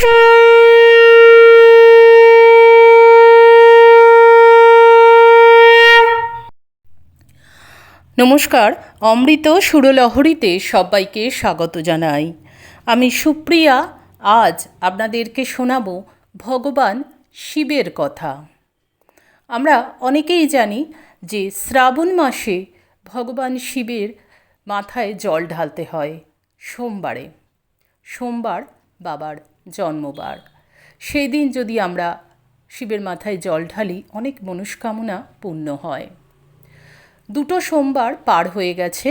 নমস্কার, অমৃত সুরলহরীতে সবাইকে স্বাগত জানাই। আমি সুপ্রিয়া, আজ আপনাদেরকে শোনাব ভগবান শিবের কথা। আমরা অনেকেই জানি যে শ্রাবণ মাসে ভগবান শিবের মাথায় জল ঢালতে হয়, সোমবারে। সোমবার বাবার জন্মবার। সেই দিন যদি আমরা শিবের মাথায় জল ঢালি, অনেক মনস্কামনা পূর্ণ হয়। দুটো সোমবার পার হয়ে গেছে।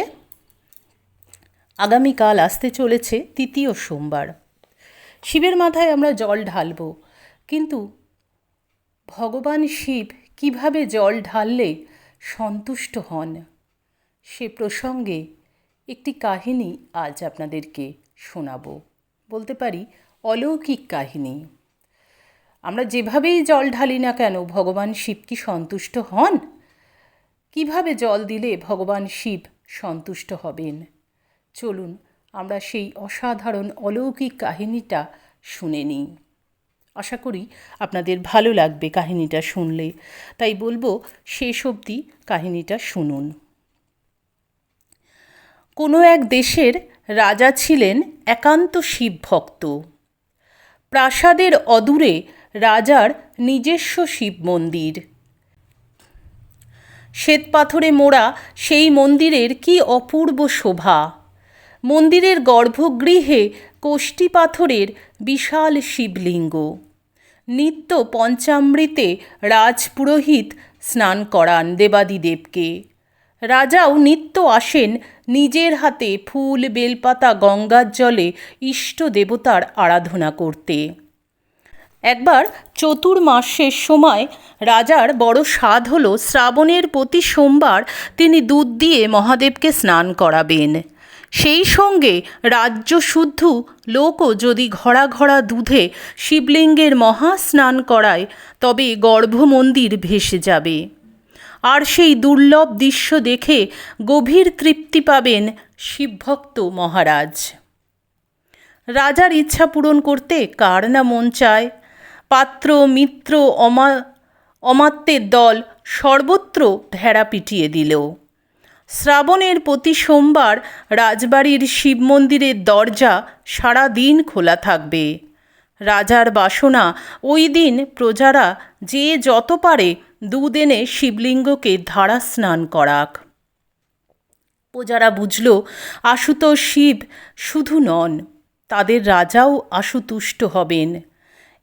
আগামীকাল আসতে চলেছে তৃতীয় সোমবার। শিবের মাথায় আমরা জল ঢালব, কিন্তু ভগবান শিব কীভাবে জল ঢাললে সন্তুষ্ট হন, সে প্রসঙ্গে একটি কাহিনী আজ আপনাদেরকে শোনাব। বলতে পারি অলৌকিক কাহিনী। আমরা যেভাবেই জল ঢালি না কেন, ভগবান শিব কি সন্তুষ্ট হন? কীভাবে জল দিলে ভগবান শিব সন্তুষ্ট হবেন? চলুন, আমরা সেই অসাধারণ অলৌকিক কাহিনীটা শুনে নিই। আশা করি আপনাদের ভালো লাগবে কাহিনীটা শুনলে। তাই বলব, শেষ অবধি কাহিনীটা শুনুন। কোনো এক দেশের রাজা ছিলেন একান্ত শিব ভক্ত প্রাসাদের অদূরে রাজার নিজস্ব শিব মন্দির। শ্বেতপাথরে মোড়া সেই মন্দিরের কি অপূর্ব শোভা। মন্দিরের গর্ভগৃহে কোষ্ঠী পাথরের বিশাল শিবলিঙ্গ। নিত্য পঞ্চামৃতে রাজপুরোহিত স্নান করান দেবাদিদেবকে। রাজাও নিত্য আসেন নিজের হাতে ফুল, বেলপাতা, গঙ্গার জলে ইষ্ট দেবতার আরাধনা করতে। একবার চতুর্মাসের সময় রাজার বড় স্বাদ হলো শ্রাবণের প্রতি সোমবার তিনি দুধ দিয়ে মহাদেবকে স্নান করাবেন। সেই সঙ্গে রাজ্য শুদ্ধ লোকও যদি ঘড়া ঘড়া দুধে শিবলিঙ্গের মহা স্নান করায়, তবে গর্ভমন্দির ভেসে যাবে। আর সেই দুর্লভ দৃশ্য দেখে গভীর তৃপ্তি পাবেন শিবভক্ত মহারাজ। রাজার ইচ্ছা পূরণ করতে কার না মন চায়? পাত্র, মিত্র, অমা, অমাত্যের দল সর্বত্র ভেড়া পিটিয়ে দিল। শ্রাবণের প্রতি সোমবার রাজবাড়ির শিব মন্দিরের দরজা সারা দিন খোলা থাকবে। রাজার বাসনা। ওই দিন প্রজারা যে যত পারে দুধ এনে শিবলিঙ্গকে ধারা স্নান করাক। প্রজারা বুঝল, আশুতোষ শিব শুধু নন, তাদের রাজাও আশুতুষ্ট হবেন।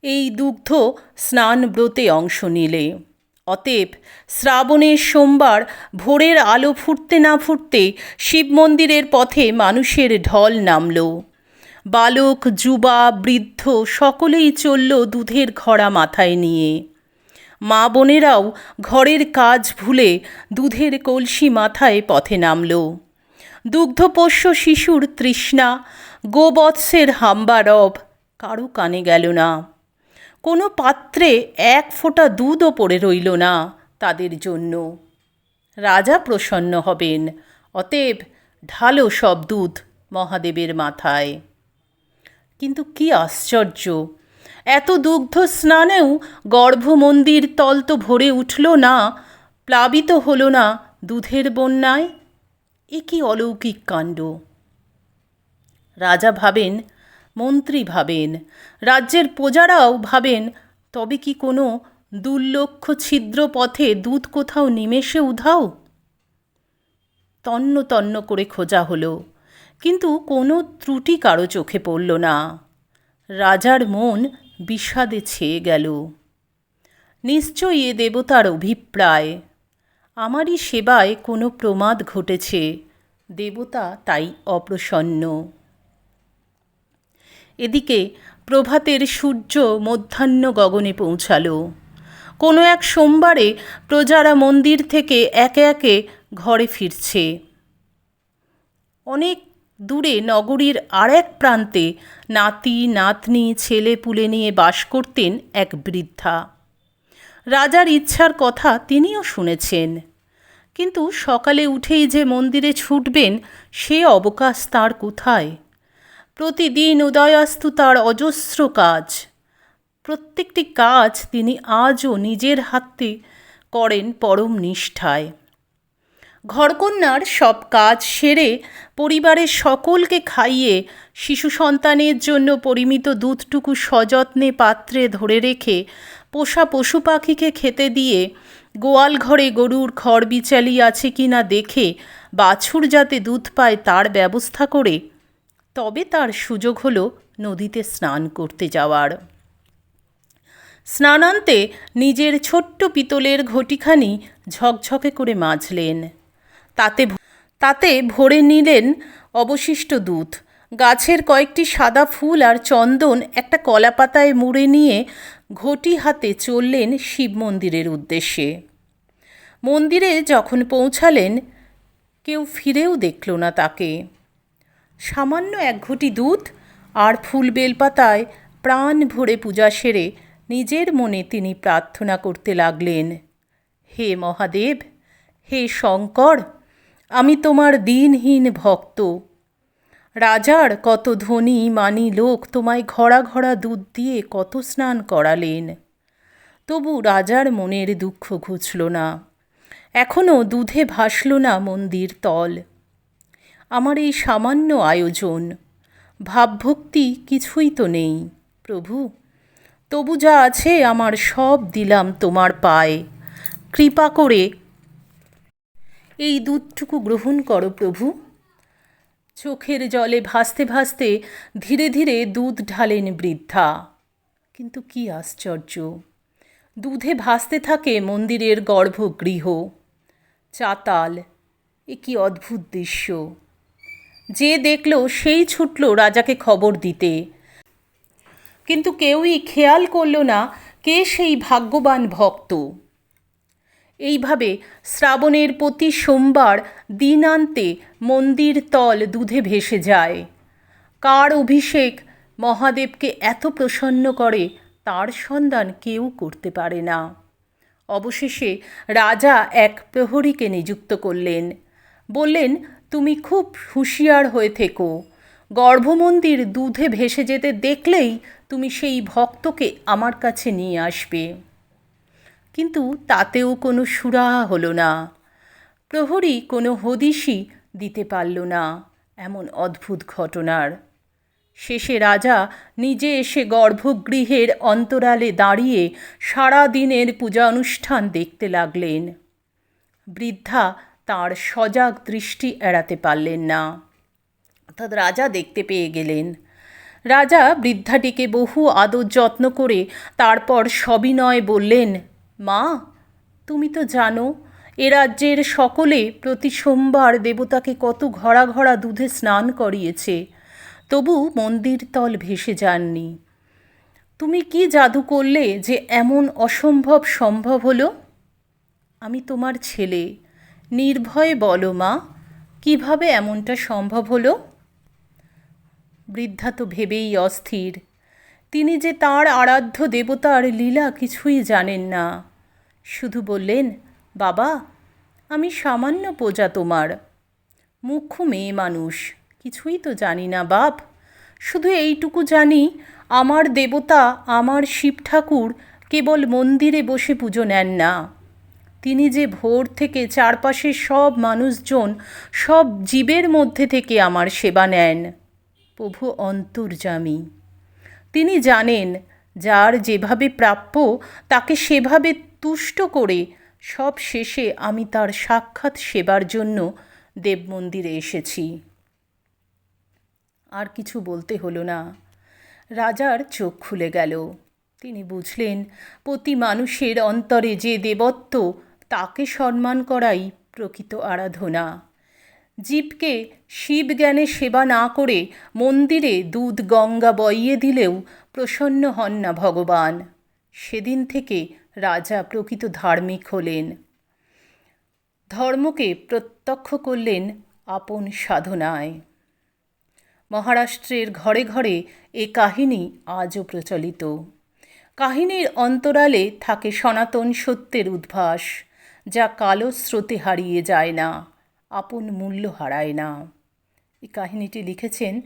এই দুগ্ধ স্নান ব্রতে অংশ নিলে। অতএব শ্রাবণের সোমবার ভোরের আলো ফুটতে না ফুটতে শিব মন্দিরের পথে মানুষের ঢল নামল। বালক, যুবা, বৃদ্ধ সকলেই চলল দুধের ঘড়া মাথায় নিয়ে। মা বোনেরাও ঘরের কাজ ভুলে দুধের কলসি মাথায় পথে নামল। দুগ্ধপোষ্য শিশুর তৃষ্ণা, গোবৎসের হাম্বারব কারও কানে গেল না। কোনো পাত্রে এক ফোঁটা দুধও পড়ে রইল না তাদের জন্য। রাজা প্রসন্ন হবেন, অতএব ঢালো সব দুধ মহাদেবের মাথায়। কিন্তু কি আশ্চর্য। এত দুগ্ধ স্নানেও গর্ভমন্দির তল তো ভরে উঠল না, প্লাবিত হলো না দুধের বন্যায়? এ কি অলৌকিক কাণ্ড। রাজা ভাবেন, মন্ত্রী ভাবেন, রাজ্যের প্রজারাও ভাবেন, তবে কি কোনো দুর্লক্ষ ছিদ্র পথে দুধ কোথাও নিমেষে উধাও? তন্ন তন্ন করে খোঁজা হলো। কিন্তু কোনো ত্রুটি কারও চোখে পড়ল না। রাজার মন বিষাদে ছেয়ে গেল। নিশ্চয়ই এ দেবতার অভিপ্রায়। আমারই সেবায় কোনো প্রমাদ ঘটেছে। দেবতা তাই অপ্রসন্ন। এদিকে প্রভাতের সূর্য মধ্যাহ্ন গগনে পৌঁছালো। কোনো এক সোমবারে প্রজারা মন্দির থেকে একে একে ঘরে ফিরছে। অনেক দূরে নগরীর আর এক প্রান্তে নাতি, নাতনি, ছেলে পুলে নিয়ে বাস করতেন এক বৃদ্ধা। রাজার ইচ্ছার কথা তিনিও শুনেছেন। কিন্তু সকালে উঠেই যে মন্দিরে ছুটবেন, সে অবকাশ তার কোথায়? প্রতিদিন উদয়াস্তু তার অজস্র কাজ। প্রত্যেকটি কাজ তিনি আজও নিজের হাতে করেন পরম নিষ্ঠায়। ঘরকন্যার সব কাজ সেরে পরিবারের সকলকে খাইয়ে শিশু সন্তানের জন্য পরিমিত দুধটুকু সযত্নে পাত্রে ধরে রেখে পোষা পশু পাখিকে খেতে দিয়ে গোয়াল ঘরে গরুর খড় বিচালি আছে কি না দেখে বাছুর যাতে দুধ পায় তার ব্যবস্থা করে, তবে তার সুযোগ হলো নদীতে স্নান করতে যাওয়ার। স্নানান্তে নিজের ছোট্ট পিতলের ঘটিখানি ঝকঝকে করে মাজলেন। তাতে তাতে ভরে নিলেন অবশিষ্ট দুধ। গাছের কয়েকটি সাদা ফুল আর চন্দন একটা কলাপাতায় মুড়ে নিয়ে ঘটি হাতে চললেন শিব মন্দিরের উদ্দেশ্যে। মন্দিরে যখন পৌঁছালেন, কেউ ফিরেও দেখল না তাকে। সামান্য এক ঘটি দুধ আর ফুল বেলপাতায় প্রাণ ভরে পূজা সেরে নিজের মনে তিনি প্রার্থনা করতে লাগলেন, হে মহাদেব, হে শঙ্কর আমি তোমার দিনহীন ভক্ত। রাজার কত ধনী মানি লোক তোমায় ঘড়া ঘড়া দুধ দিয়ে কত স্নান করালেন। তবু রাজার মনের দুঃখ ঘুচল না। এখনও দুধে ভাসল না মন্দির তল। আমার এই সামান্য আয়োজন, ভাবভক্তি কিছুই তো নেই, প্রভু। তবু যা আছে আমার সব দিলাম তোমার পায়ে। কৃপা করে এই দুধটুকু গ্রহণ করো প্রভু। চোখের জলে ভাসতে ভাসতে ধীরে ধীরে দুধ ঢালেন বৃদ্ধা। কিন্তু কি আশ্চর্য, দুধে ভাসতে থাকে মন্দিরের গর্ভগৃহ। চাতাল, এ কি অদ্ভুত দৃশ্য। যে দেখল সেই ছুটল রাজাকে খবর দিতে। কিন্তু কেউই খেয়াল করল না কে সেই ভাগ্যবান ভক্ত। এইভাবে শ্রাবণের প্রতি সোমবার দিনান্তে মন্দির তল দুধে ভেসে যায়। কার অভিষেক মহাদেবকে এত প্রসন্ন করে, তার সন্ধান কেউ করতে পারে না। অবশেষে রাজা এক প্রহরীকে নিযুক্ত করলেন। বললেন, তুমি খুব হুঁশিয়ার হয়ে থেকো। গর্ভমন্দির দুধে ভেসে যেতে দেখলেই তুমি সেই ভক্তকে আমার কাছে নিয়ে আসবে। কিন্তু তাতেও কোনো সুরাহা হলো না। প্রহরী কোনো হদিশই দিতে পারল না এমন অদ্ভুত ঘটনার। শেষে রাজা নিজে এসে গর্ভগৃহের অন্তরালে দাঁড়িয়ে সারা দিনের পূজা অনুষ্ঠান দেখতে লাগলেন। বৃদ্ধা তার সজাগ দৃষ্টি এড়াতে পারলেন না। অর্থাৎ রাজা দেখতে পেয়ে গেলেন। রাজা বৃদ্ধাটিকে বহু আদর যত্ন করে তারপর সবিনয় বললেন মা, তুমি তো জানো, এ রাজ্যের সকলে প্রতি সোমবার দেবতাকে কত ঘড়া ঘড়া দুধে স্নান করিয়েছে। তবু মন্দির তল ভেসে যাননি। তুমি কি জাদু করলে যে এমন অসম্ভব সম্ভব হলো? আমি তোমার ছেলে। নির্ভয়ে বলো মা, কীভাবে এমনটা সম্ভব হলো? বৃদ্ধা তো ভেবেই অস্থির। তিনি যে তাঁর আরাধ্য দেবতার লীলা কিছুই জানেন না। শুধু বললেন, বাবা, আমি সামান্য প্রজা তোমার। মুখ্য মেয়ে মানুষ, কিছুই তো জানি না বাপ। শুধু এইটুকু জানি, আমার দেবতা, আমার শিব ঠাকুর কেবল মন্দিরে বসে পুজো নেন না। তিনি যে ভোর থেকে চারপাশের সব মানুষজন, সব জীবের মধ্যে থেকে আমার সেবা নেন। প্রভু অন্তর্যামী। তিনি জানেন, যার যেভাবে প্রাপ্য তাকে সেভাবে তুষ্ট করে সব শেষে আমি তার সাক্ষাৎ সেবার জন্য দেব মন্দিরে এসেছি। আর কিছু বলতে হলো না। রাজার চোখ খুলে গেল। তিনি বুঝলেন, প্রতি মানুষের অন্তরে যে দেবত্ব, তাকে সম্মান করাই প্রকৃত আরাধনা। জীবকে শিব জ্ঞানে সেবা না করে মন্দিরে দুধ গঙ্গা বইয়ে দিলেও প্রসন্ন হন না ভগবান। সেদিন থেকে রাজা প্রকৃত ধার্মিক হলেন। ধর্মকে প্রত্যক্ষ করলেন আপন সাধনায়। মহারাষ্ট্রের ঘরে ঘরে এ কাহিনী আজও প্রচলিত। কাহিনীর অন্তরালে থাকে সনাতন সত্যের উদ্ভাস, যা কালো স্রোতে হারিয়ে যায় না। আপন মূল্য হারায় না। এই কাহিনীটি লিখেছেন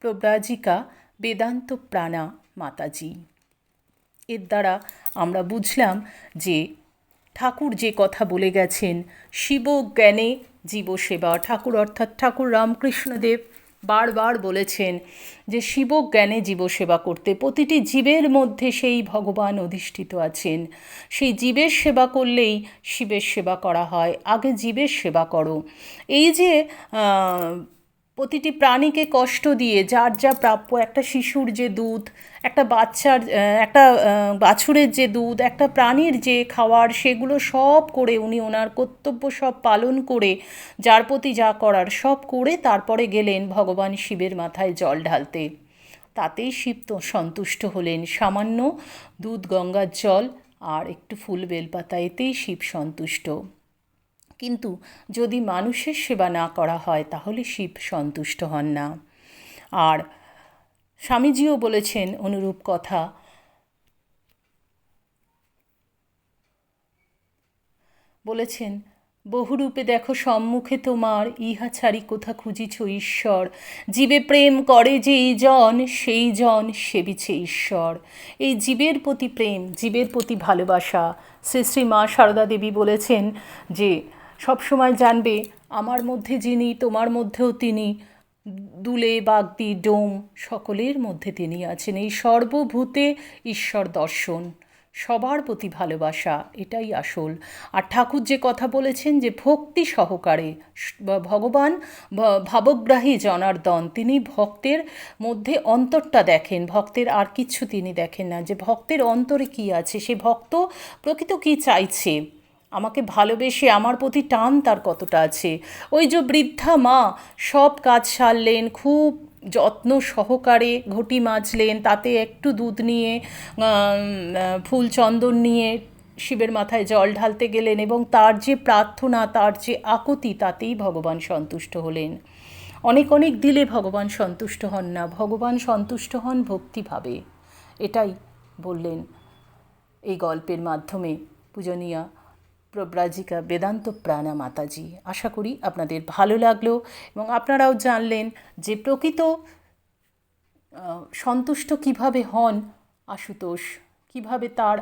প্রব্রাজিকা বেদান্ত প্রাণা মাতাজি। এর দ্বারা আমরা বুঝলাম যে ঠাকুর যে কথা বলে গেছেন শিব জ্ঞানে জীবসেবা, ঠাকুর অর্থাৎ ঠাকুর রামকৃষ্ণদেব বারবার বলেছেন যে শিব জ্ঞানে জীবসেবা করতে প্রতিটি জীবের মধ্যে সেই ভগবান অধিষ্ঠিত আছেন। সেই জীবের সেবা করলেই শিবের সেবা করা হয়। আগে জীবের সেবা করো। এই যে প্রতিটি প্রাণীকে কষ্ট দিয়ে যার যা প্রাপ্য, একটা শিশুর যে দুধ, একটা বাচ্চার একটা বাছুরের যে দুধ, একটা প্রাণীর যে খাওয়ার, সেগুলো সব করে উনি ওনার কর্তব্য সব পালন করে যার প্রতি যা করার সব করে তারপরে গেলেন ভগবান শিবের মাথায় জল ঢালতে। তাতেই শিব তো সন্তুষ্ট হলেন। সামান্য দুধ, গঙ্গার জল আর একটু ফুল বেলপাতা এতেই শিব সন্তুষ্ট। কিন্তু যদি মানুষের সেবা না করা হয়, তাহলে শিব সন্তুষ্ট হন না। আর স্বামীজিও বলেছেন অনুরূপ কথা। বলেছেন, বহুরূপে দেখো সম্মুখে তোমার, ইহা ছাড়ি কোথা খুঁজিছ ঈশ্বর? জীবে প্রেম করে যেই জন, সেই জন সেবিছে ঈশ্বর। এই জীবের প্রতি প্রেম, জীবের প্রতি ভালোবাসা। শ্রী শ্রী মা সারদা দেবী বলেছেন যে সবসময় জানবে, আমার মধ্যে যিনি, তোমার মধ্যেও তিনি। দুলে, বাগদি, ডোম, সকলের মধ্যে তিনি আছেন। এই সর্বভূতে ঈশ্বর দর্শন, সবার প্রতি ভালোবাসা, এটাই আসল। আর ঠাকুর যে কথা বলেছেন যে ভক্তি সহকারে ভগবান ভাবগ্রাহী জনার্দন, তিনি ভক্তের মধ্যে অন্তরটা দেখেন। ভক্তের আর কিচ্ছু তিনি দেখেন না। যে ভক্তের অন্তরে কি আছে, সে ভক্ত প্রকৃত কি চাইছে? আমাকে ভালোবেসে আমার প্রতি টান তার কতটা আছে? ওই যে বৃদ্ধা মা, সব কাজ সারলেন, খুব যত্ন সহকারে ঘটি মাজলেন, তাতে একটু দুধ নিয়ে ফুল চন্দন নিয়ে শিবের মাথায় জল ঢালতে গেলেন এবং তার যে প্রার্থনা, তার যে আকুতি, তাতেই ভগবান সন্তুষ্ট হলেন। অনেক অনেক দিলে ভগবান সন্তুষ্ট হন না, ভগবান সন্তুষ্ট হন ভক্তিভাবে। এটাই বললেন এই গল্পের মাধ্যমে পূজনীয়া। প্রব্রাজিকা বেদান্ত প্রাণা মাতাজি। আশা করি আপনাদের ভালো লাগল এবং আপনারাও জানলেন যে প্রকৃত সন্তুষ্ট কীভাবে হন আশুতোষ, কীভাবে তার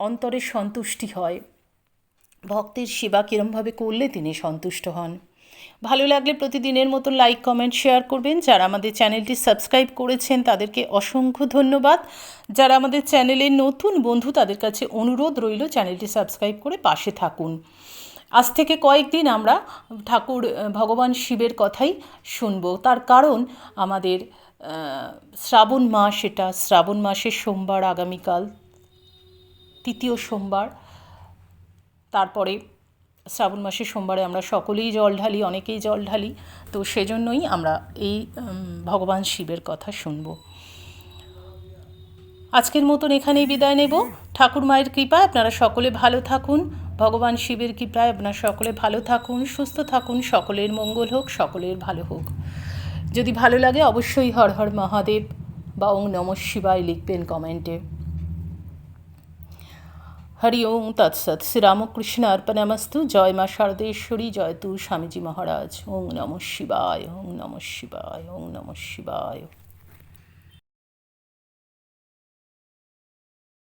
অন্তরের সন্তুষ্টি হয়। ভক্তের সেবা কীরমভাবে করলে তিনি সন্তুষ্ট হন? ভালো লাগলে প্রতিদিনের মতো লাইক কমেন্ট শেয়ার করবেন। যারা আমাদের চ্যানেলটি সাবস্ক্রাইব করেছেন, তাদেরকে অসংখ্য ধন্যবাদ। যারা আমাদের চ্যানেলের নতুন বন্ধু, তাদের কাছে অনুরোধ রইল চ্যানেলটি সাবস্ক্রাইব করে পাশে থাকুন। আজ থেকে কয়েকদিন আমরা ঠাকুর ভগবান শিবের কথাই শুনব। তার কারণ আমাদের শ্রাবণ মাস এটা। শ্রাবণ মাসের সোমবার আগামীকাল, তৃতীয় সোমবার। তারপরে শ্রাবণ মাসের সোমবারে আমরা সকলেই জল ঢালি, অনেকেই জল ঢালি। তো সেজন্যই আমরা এই ভগবান শিবের কথা শুনব। আজকের মতন এখানেই বিদায় নেব। ঠাকুর মায়ের কৃপায় আপনারা সকলে ভালো থাকুন। ভগবান শিবের কৃপায় আপনারা সকলে ভালো থাকুন, সুস্থ থাকুন, সকলের মঙ্গল হোক, সকলের ভালো হোক। যদি ভালো লাগে অবশ্যই হর হর মহাদেব বা ওং নম শিবায় লিখবেন কমেন্টে। হরি ওং তৎসৎ শ্রীরামকৃষ্ণ অর্পণামস্তু জয় মা শারদেশ্বরী জয় তু স্বামীজি মহারাজ ওং নম শিবায় ওং নম শিবায় ওং নম শিবায়